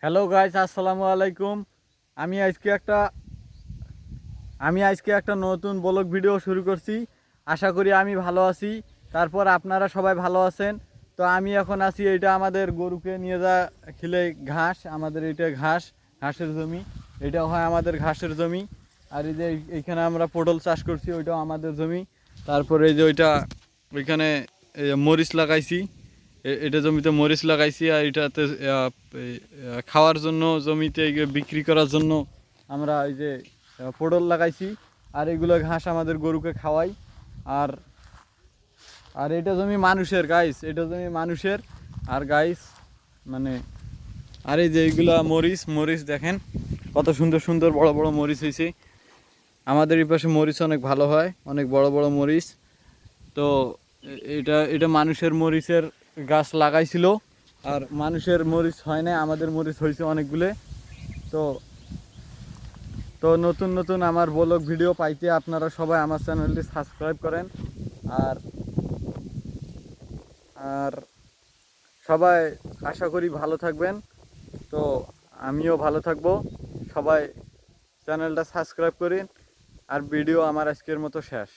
Hello guys আসসালামু আলাইকুম। আমি আজকে একটা, আমি আজকে একটা নতুন ব্লগ ভিডিও শুরু করছি। আশা করি আমি ভালো আছি। তারপর আপনারা সবাই ভালো আছেন। তো আমি এখন আছি এটা আমাদের গরুকে নিয়ে যা খেলে ঘাস, আমাদের এটা ঘাস, ঘাসের জমি। এটা হয় আমাদের ঘাসের জমি। আর এই যে এই- এইখানে আমরা পটল চাষ করছি, ওইটাও আমাদের জমি। তারপরে এই যে ওইটা, ওইখানে মরিচ লাগাইছি। এটা জমিতে মরিচ লাগাইছি আর এটাতে খাওয়ার জন্য, জমিতে বিক্রি করার জন্য আমরা এই যে পটল লাগাইছি আর এগুলো ঘাস আমাদের গরুকে খাওয়াই। আর আর এটা জমি মানুষের গাইস এটা জমি মানুষের। আর গাইস মানে আর এই যে এইগুলা মরিচ মরিচ দেখেন, কত সুন্দর সুন্দর বড় বড় মরিচ হয়েছে আমাদের এই পাশে মরিচ অনেক ভালো হয়, অনেক বড় বড় মরিচ। তো এটা এটা মানুষের মরিচের গাছ লাগাইছিল। আর মানুষের মরিচ হয় না আমাদের মরিচ হয়েছে অনেকগুলো। তো তো নতুন নতুন আমার ব্লগ ভিডিও পাইতে আপনারা সবাই আমার চ্যানেলটি সাবস্ক্রাইব করেন। আর আর সবাই আশা করি ভালো থাকবেন। তো আমিও ভালো থাকব। সবাই চ্যানেলটা সাবস্ক্রাইব করেন। আর ভিডিও আমার আজকের মতো শেষ।